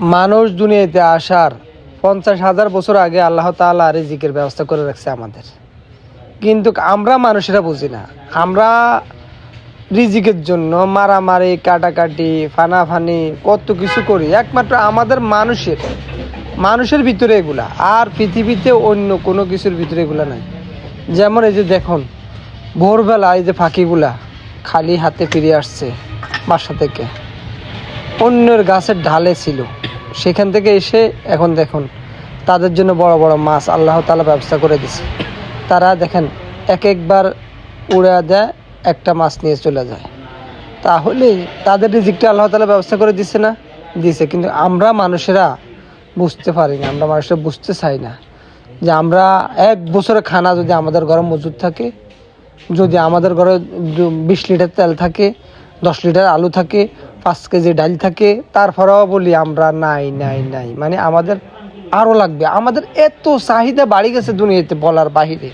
মানুষ দুনিয়াতে আসার পঞ্চাশ হাজার বছর আগে আল্লাহ তাআলা রিজিকের ব্যবস্থা করে রাখছে আমাদের। কিন্তু আমরা মানুষেরা বুঝি না। আমরা রিজিকের জন্য মারামারি, কাটাকাটি, ফানাফানি, কত কিছু করি। একমাত্র আমাদের মানুষের মানুষের ভিতরে এগুলা। আর পৃথিবীতে অন্য কোনো কিছুর ভিতরে এগুলা নাই। যেমন এই যে দেখুন, ভোরবেলা এই যে ফাঁকিগুলা খালি হাতে ফিরে আসছে বাসা থেকে। অন্যের গাছের ঢালে ছিল। সেখান থেকে এসে এখন দেখুন, তাদের জন্য বড় বড় মাছ আল্লাহ তালা ব্যবস্থা করে দিছে। তারা দেখেন, এক একবার উড়ে দেয়, একটা মাছ নিয়ে চলে যায়। তাহলে তাদের রিজিকটা আল্লাহ তালা ব্যবস্থা করে দিছে না? দিছে, কিন্তু আমরা মানুষেরা বুঝতে পারি না, আমরা মানুষেরা বুঝতে চাই না যে আমরা এক বছরের খানা যদি আমাদের ঘরে মজুদ থাকে, যদি আমাদের ঘরে বিশ লিটার তেল থাকে, দশ লিটার আলু থাকে পাঁচ কেজি ডাল থাকে, তারপরেও বলি আমরা নাই নাই নাই। মানে আমাদের আরও লাগবে। আমাদের এত চাহিদা বাড়ি গেছে দুনিয়াতে বলার বাহিরে।